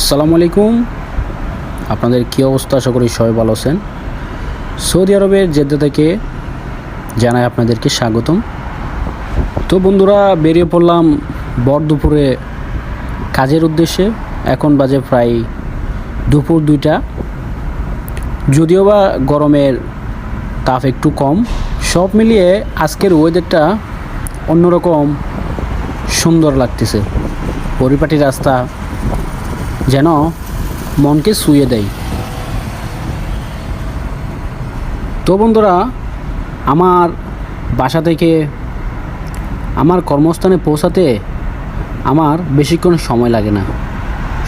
আসসালামু আলাইকুম। আপনাদের কী অবস্থা? আশা করি সবাই ভালো আছেন। সৌদি আরবের জেদ্দা থেকে জানাই আপনাদেরকে স্বাগতম। তো বন্ধুরা, বেরিয়ে পড়লাম বর দুপুরে কাজের উদ্দেশ্যে। এখন বাজে প্রায় দুপুর দুইটা। যদিও বা গরমের তাপ একটু কম, সব মিলিয়ে আজকের ওয়েদারটা অন্যরকম সুন্দর লাগতেছে। পরিপাটি রাস্তা যেন মনকে শুয়ে দেয়। তো বন্ধুরা, আমার বাসা থেকে আমার কর্মস্থানে পৌঁছাতে আমার বেশিক্ষণ সময় লাগে না।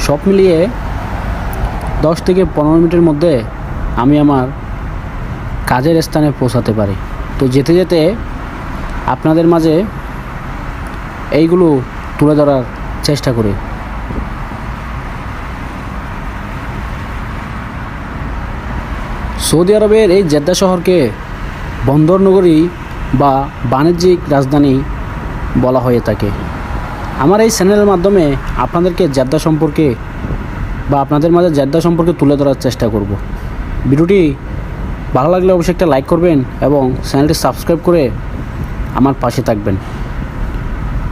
সব মিলিয়ে দশ থেকে পনেরো মিনিটের মধ্যে আমি আমার কাজের স্থানে পৌঁছাতে পারি। তো যেতে যেতে আপনাদের মাঝে এইগুলো তুলে ধরার চেষ্টা করি। সৌদি আরবের এই জেদ্দা শহরকে বন্দর নগরী বা বাণিজ্যিক রাজধানী বলা হয়ে থাকে। আমার এই চ্যানেলের মাধ্যমে আপনাদেরকে জেদ্দা সম্পর্কে বা আপনাদের মাঝে জেদ্দা সম্পর্কে তুলে ধরার চেষ্টা করব। ভিডিওটি ভালো লাগলে অবশ্যই একটা লাইক করবেন এবং চ্যানেলটি সাবস্ক্রাইব করে আমার পাশে থাকবেন।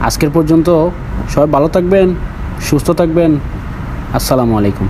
আজকের পর্যন্ত সবাই ভালো থাকবেন, সুস্থ থাকবেন। আসসালামু আলাইকুম।